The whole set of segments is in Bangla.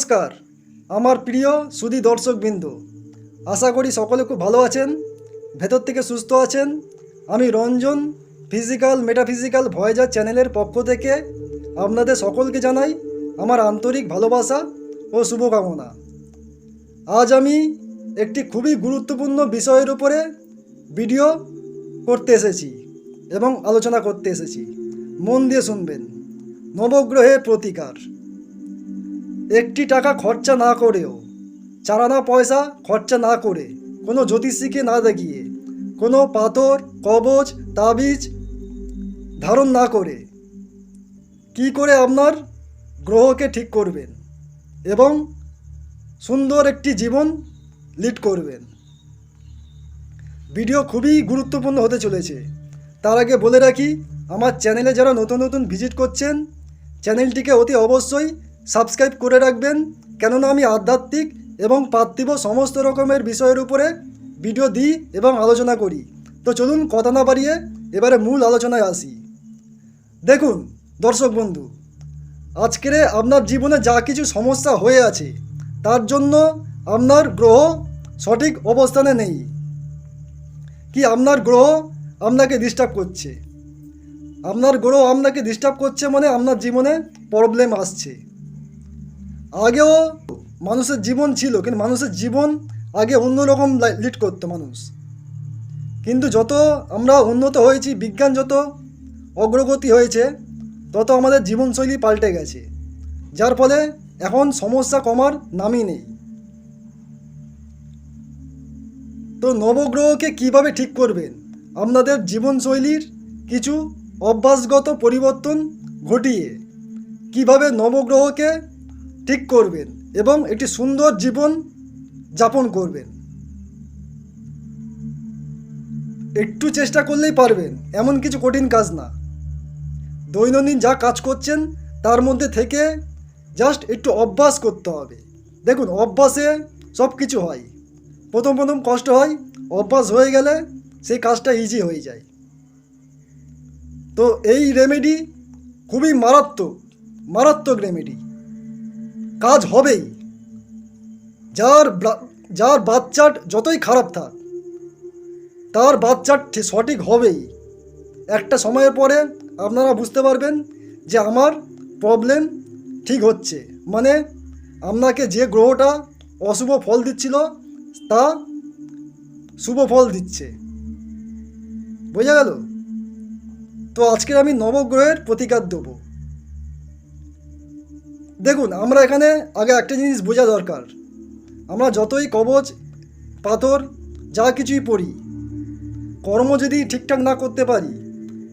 নমস্কার। আমার প্রিয় সুধী দর্শকবৃন্দ, আশা করি সকলে খুব ভালো আছেন, ভেতর থেকে সুস্থ আছেন। আমি রঞ্জন ফিজিক্যাল মেটাফিজিক্যাল ভয়েজার চ্যানেলের পক্ষ থেকে আপনাদের সকলকে জানাই আমার আন্তরিক ভালোবাসা ও শুভকামনা। আজ আমি একটি খুবই গুরুত্বপূর্ণ বিষয়ের উপরে ভিডিও করতে এসেছি এবং আলোচনা করতে এসেছি। মন দিয়ে শুনবেন। নবগ্রহের প্রতিকার। একটি টাকা খরচা না করেও, চারানা পয়সা খরচা না করে কোনো জ্যোতিষীকে না দেখিয়ে, কোনো পাথর কবচ তাবিজ ধারণ না করে, কি করে আপনার গ্রহকে ঠিক করবেন এবং সুন্দর একটি জীবন লিড করবেন? ভিডিও খুবই গুরুত্বপূর্ণ হতে চলেছে। তার আগে বলে রাখি, আমার চ্যানেলে যারা নতুন নতুন ভিজিট করছেন, চ্যানেলটিকে অতি অবশ্যই সাবস্ক্রাইব করে রাখবেন। কেননা আমি আধ্যাত্মিক এবং পার্থিব সমস্ত রকমের বিষয়ের উপরে ভিডিও দিই এবং আলোচনা করি। তো চলুন কথা না বাড়িয়ে এবারে মূল আলোচনায় আসি। দেখুন, দর্শক বন্ধু, আজকের আপনার জীবনে যা কিছু সমস্যা হয়ে আছে, তার জন্য আপনার গ্রহ সঠিক অবস্থানে নেই। কি আপনার গ্রহ আপনাকে ডিস্টার্ব করছে? আপনার গ্রহ আপনাকে ডিস্টার্ব করছে মানে আপনার জীবনে প্রবলেম আসছে। আগেও মানুষের জীবন ছিল, কিন্তু মানুষের জীবন আগে অন্যরকম লিড করতো মানুষ। কিন্তু যত আমরা উন্নত হয়েছি, বিজ্ঞান যত অগ্রগতি হয়েছে, তত আমাদের জীবনশৈলী পাল্টে গেছে। যার ফলে এখন সমস্যা কমার নামই নেই। তো নবগ্রহকে কীভাবে ঠিক করবেন? আপনাদের জীবনশৈলীর কিছু অভ্যাসগত পরিবর্তন ঘটিয়ে কীভাবে নবগ্রহকে ঠিক করবেন এবং একটি সুন্দর জীবন যাপন করবেন। একটু চেষ্টা করলেই পারবেন, এমন কিছু কঠিন কাজ না। দৈনন্দিন যা কাজ করছেন, তার মধ্যে থেকে জাস্ট একটু অভ্যাস করতে হবে। দেখুন, অভ্যাসে সব কিছু হয়। প্রথম প্রথম কষ্ট হয়, অভ্যাস হয়ে গেলে সেই কাজটা ইজি হয়ে যায়। তো এই রেমেডি খুবই মারাত্মক মারাত্মক রেমেডি কাজ হবেই। যার যার বাচ্চার যতই খারাপ থাক, তার বাচ্চার সঠিক হবেই। একটা সময়ের পরে আপনারা বুঝতে পারবেন যে আমার প্রবলেম ঠিক হচ্ছে। মানে আপনাকে যে গ্রহটা অশুভ ফল দিচ্ছিল, তা শুভ ফল দিচ্ছে। বোঝা গেল? তো আজকে আমি নবগ্রহের প্রতিকার দেবো। দেখুন, আমরা এখানে আগে একটা জিনিস বোঝা দরকার। আমরা যতই কবচ পাথর, যা কিছুই পড়ি, কর্ম যদি ঠিকঠাক না করতে পারি,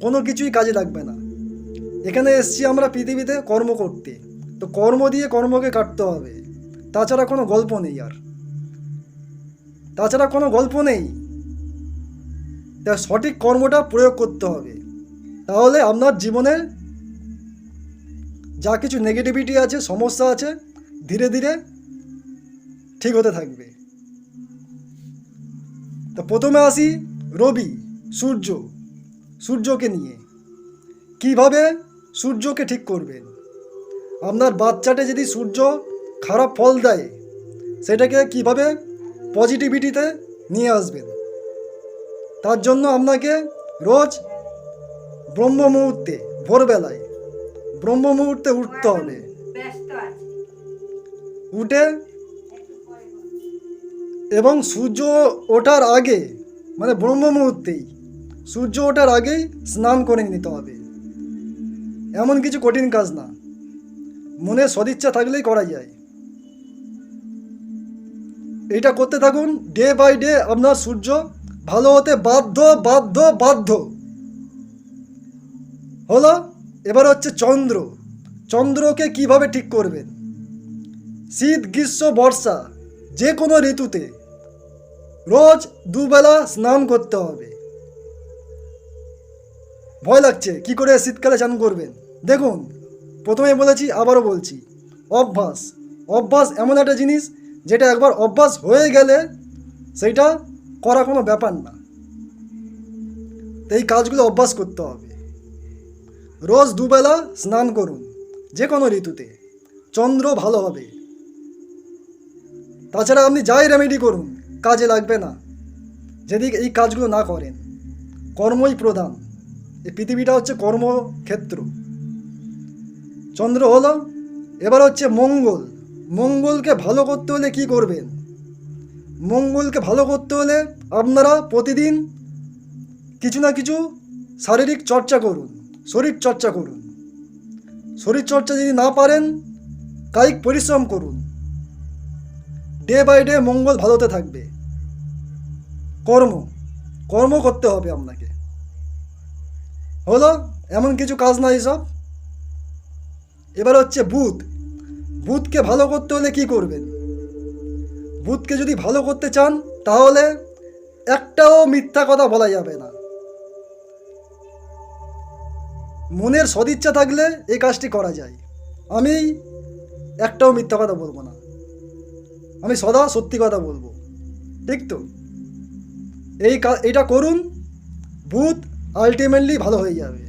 কোনো কিছুই কাজে লাগবে না। এখানে এসছি আমরা পৃথিবীতে কর্ম করতে। তো কর্ম দিয়ে কর্মকে কাটতে হবে। তাছাড়া কোনো গল্প নেই আর। তাছাড়া কোনো গল্প নেই। তা সঠিক কর্মটা প্রয়োগ করতে হবে। তাহলে আপনার জীবনে যা কিছু নেগেটিভিটি আছে, সমস্যা আছে, ধীরে ধীরে ঠিক হতে থাকবে। তো প্রথমে আসি রবি, সূর্য। সূর্যকে নিয়ে। কীভাবে সূর্যকে ঠিক করবেন? আপনার বাচ্চাটে যদি সূর্য খারাপ ফল দেয়, সেটাকে কীভাবে পজিটিভিটিতে নিয়ে আসবেন? তার জন্য আপনাকে রোজ ব্রহ্ম মুহূর্তে ভোরবেলায় ব্রহ্ম মুহূর্তে উঠতে হবে। উঠে এবং সূর্য ওঠার আগে মানে ব্রহ্ম মুহূর্তেই সূর্য ওঠার আগেই স্নান করে নিতে হবে। এমন কিছু কঠিন কাজ না। মনে সদিচ্ছা থাকলেই করা যায়। এটা করতে থাকুন ডে বাই ডে আপনার সূর্য ভালো হতে বাধ্য বাধ্য বাধ্য। হলো এবার হচ্ছে চন্দ্র। চন্দ্রকে কীভাবে ঠিক করবেন শীত, গ্রীষ্ম, বর্ষা, যে কোনো ঋতুতে রোজ দুবেলা স্নান করতে হবে। ভয় লাগছে, কি করে শীতকালে স্নান করবেন? দেখুন, প্রথমে বলেছি, আবারও বলছি, অভ্যাস। অভ্যাস এমন একটা জিনিস যেটা একবার অভ্যাস হয়ে গেলে সেইটা করা কোনো ব্যাপার না। এই কাজগুলো অভ্যাস করতে হবে। রোজ দুবেলা স্নান করুন যে কোনো ঋতুতে। চন্দ্র ভালো হবে। তাছাড়া আপনি যাই রেমেডি করুন, কাজে লাগবে না। যদি এই কাজগুলো না করেন, কর্মই প্রধান। এই পৃথিবীটা হচ্ছে কর্মক্ষেত্র। চন্দ্র হলো, এবার হচ্ছে মঙ্গল। মঙ্গলকে ভালো করতে হলে কি করবেন? মঙ্গলকে ভালো করতে হলে আপনারা প্রতিদিন কিছু না কিছু শারীরিক চর্চা করুন। শরীর চর্চা করুন। শরীর চর্চা যদি না পারেন, কায়িক পরিশ্রম করুন। ডে বাই ডে মঙ্গল ভালোতে থাকবে। কর্ম কর্ম করতে হবে আপনাকে। হলো, এমন কিছু কাজ না এসব। এবার হচ্ছে বুধ। বুধকে ভালো করতে হলে কি করবেন? বুধকে যদি ভালো করতে চান, তাহলে একটাও মিথ্যা কথা বলা যাবে না। মনের সদিচ্ছা থাকলে এই কাজটি করা যায়। আমি একটাও মিথ্যা কথা বলব না। আমি সদা সত্যি কথা বলব। ঠিক তো? এই এটা করুন, ভূত আলটিমেটলি ভালো হয়ে যাবে।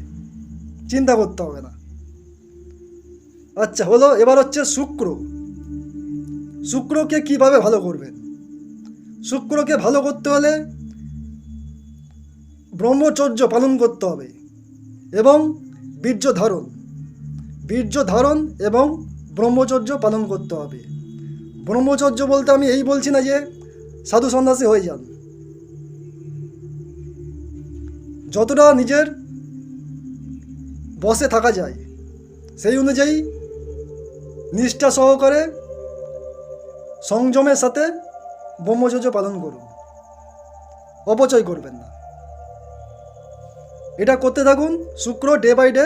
চিন্তা করতে হবে না। আচ্ছা হলো, এবার হচ্ছে শুক্র। শুক্রকে কীভাবে ভালো করবেন? শুক্রকে ভালো করতে হলে ব্রহ্মচর্য পালন করতে হবে এবং বীর্য ধারণ বীর্য ধারণ এবং ব্রহ্মচর্য পালন করতে হবে। ব্রহ্মচর্য বলতে আমি এই বলছি না যে সাধু সন্ন্যাসী হয়ে যান। যতটা নিজের বসে থাকা যায়, সেই অনুযায়ী নিষ্ঠা সহকারে সংযমের সাথে ব্রহ্মচর্য পালন করুন। অপচয় করবেন না। এটা করতে থাকুন, শুক্র ডে বাই ডে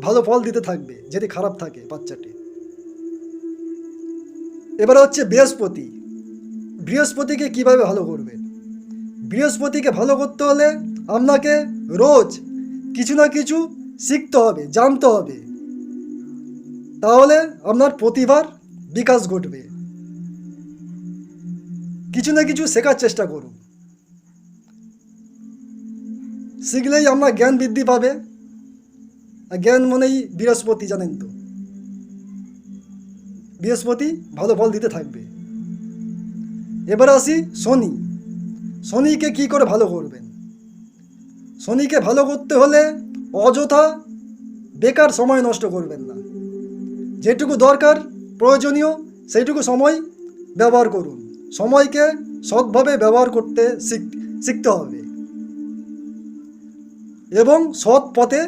ভালো ফল দিতে থাকবে, যদি খারাপ থাকে বাচ্চাটি। এবারে হচ্ছে বৃহস্পতি। বৃহস্পতিকে কীভাবে ভালো করবেন? বৃহস্পতিকে ভালো করতে হলে আপনাকে রোজ কিছু না কিছু শিখতে হবে, জানতে হবে। তাহলে আপনার প্রতিভার বিকাশ ঘটবে। কিছু না কিছু শেখার চেষ্টা করুন। শিখলেই আমরা জ্ঞান বৃদ্ধি পাবে। আর জ্ঞান মনেই বৃহস্পতি, জানেন তো? বৃহস্পতি ভালো ফল দিতে থাকবে। এবার আসি শনি। শনিকে কি করে ভালো করবেন? শনিকে ভালো করতে হলে অযথা বেকার সময় নষ্ট করবেন না। যেটুকু দরকার প্রয়োজনীয়, সেইটুকু সময় ব্যবহার করুন। সময়কে সৎভাবে ব্যবহার করতে শিখ, শিখতে হবে। এবং সৎ পথে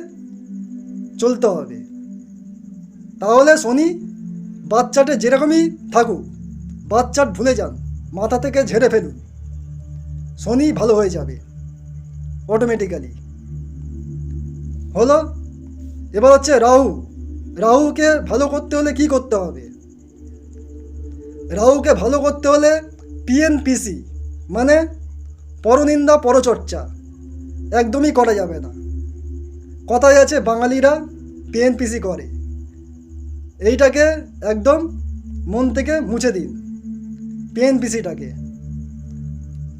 চলতে হবে। তাহলে শনি বাচ্চাটা যেরকমই থাকুক, বাচ্চার ভুলে যান, মাথা থেকে ঝেড়ে ফেলুন। শনি ভালো হয়ে যাবে অটোমেটিক্যালি হলো, এবার হচ্ছে রাহু। রাহুকে ভালো করতে হলে কি করতে হবে? রাহুকে ভালো করতে হলে পিএনপিসি মানে পরনিন্দা, পরচর্চা। একদমই করা যাবে না। কথায় আছে, বাঙালিরা পিএনপিসি করে। এইটাকে একদম মন থেকে মুছে দিন পিএনপিসিটাকে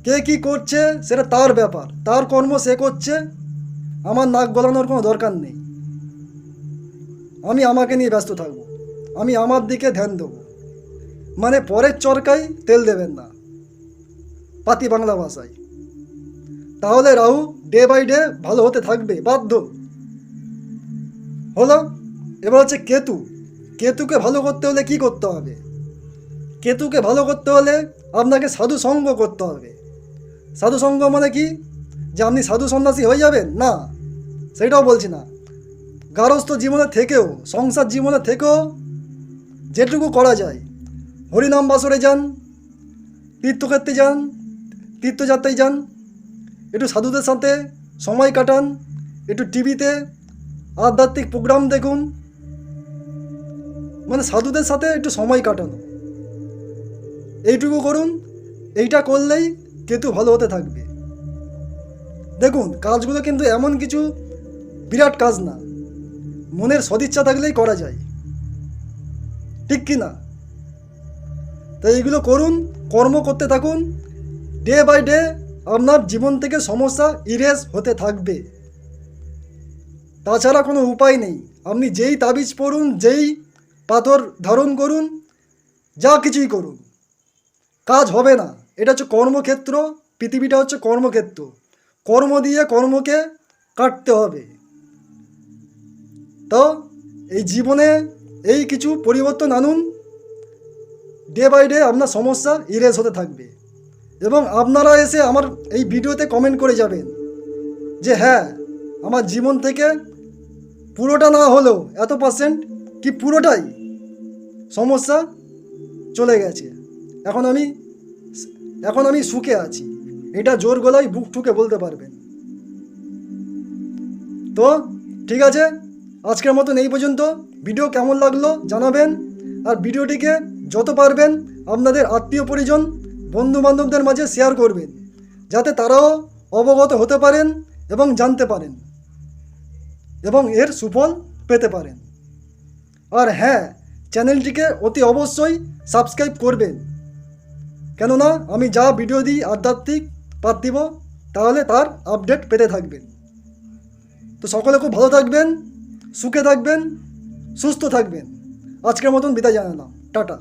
কে কি করছে সেটা তার ব্যাপার, তার কর্ম সে করছে, আমার নাক গলানোর কোনো দরকার নেই। আমি আমাকে নিয়ে ব্যস্ত থাকব, আমি আমার দিকে ধ্যান দেবো। মানে পরের চরকায় তেল দেবেন না, পাতি বাংলা ভাষায়। তাহলে রাহু ডে বাই ডে ভালো হতে থাকবে, বাধ্য। হলো, এবার হচ্ছে কেতু। কেতুকে ভালো করতে হলে কি করতে হবে? কেতুকে ভালো করতে হলে আপনাকে সাধু সঙ্গ করতে হবে। সাধু সঙ্গ মানে কি? যে আপনি সাধু সন্ন্যাসী হয়ে যাবেন? না, সেটাও বলছি না। গারস্থ জীবনে থেকেও, সংসার জীবনে থেকেও যেটুকু করা যায়, হরিনাম বাসরে যান, তীর্থক্ষেত্রে যান, তীর্থযাত্রায় যান একটু সাধুদের সাথে সময় কাটান, একটু টিভিতে আধ্যাত্মিক প্রোগ্রাম দেখুন। মানে সাধুদের সাথে একটু সময় কাটানো। এইটুকু করুন, এইটা করলেই কেতু ভালো হতে থাকবে। দেখুন, কাজগুলো কিন্তু এমন কিছু বিরাট কাজ না। মনের সদিচ্ছা থাকলেই করা যায়। ঠিক কি না তাই এইগুলো করুন, কর্ম করতে থাকুন ডে বাই ডে আপনার জীবন থেকে সমস্যা ইরেজ হতে থাকবে। তাছাড়া কোনো উপায় নেই। আপনি যেই তাবিজ পড়ুন যেই পাথর ধারণ করুন, যা কিছুই করুন, কাজ হবে না। এটা হচ্ছে কর্মক্ষেত্র, পৃথিবীটা হচ্ছে কর্মক্ষেত্র। কর্ম দিয়ে কর্মকে কাটতে হবে। তো এই জীবনে এই কিছু পরিবর্তন আনুন। ডে বাই ডে আপনার সমস্যা ইরেজ হতে থাকবে। এবং আপনারা এসে আমার এই ভিডিওতে কমেন্ট করে যাবেন যে হ্যাঁ আমার জীবন থেকে পুরোটা না হলেও এত পার্সেন্ট কি পুরোটাই সমস্যা চলে গেছে। এখন আমি এখন আমি সুখে আছি। এটা জোর গলায় বুক ঠুকে বলতে পারবেন। তো ঠিক আছে, আজকের মতন এই পর্যন্ত। ভিডিও কেমন লাগল জানাবেন। আর ভিডিওটিকে যত পারবেন আপনাদের আত্মীয় পরিজন বন্ধু বান্ধবদের মাঝে শেয়ার করবেন, যাতে তারাও অবগত হতে পারেন এবং জানতে পারেন এবং এর সুফল পেতে পারেন। আর হ্যাঁ চ্যানেলটিকে অতি অবশ্যই সাবস্ক্রাইব করবেন। কেননা আমি যা ভিডিও দিই আধ্যাত্মিক পার্থিব, তাহলে তার আপডেট পেতে থাকবেন। তো সকলে খুব ভালো থাকবেন, সুখে থাকবেন, সুস্থ থাকবেন। আজকের মতন বিদায় জানালাম। টাটা।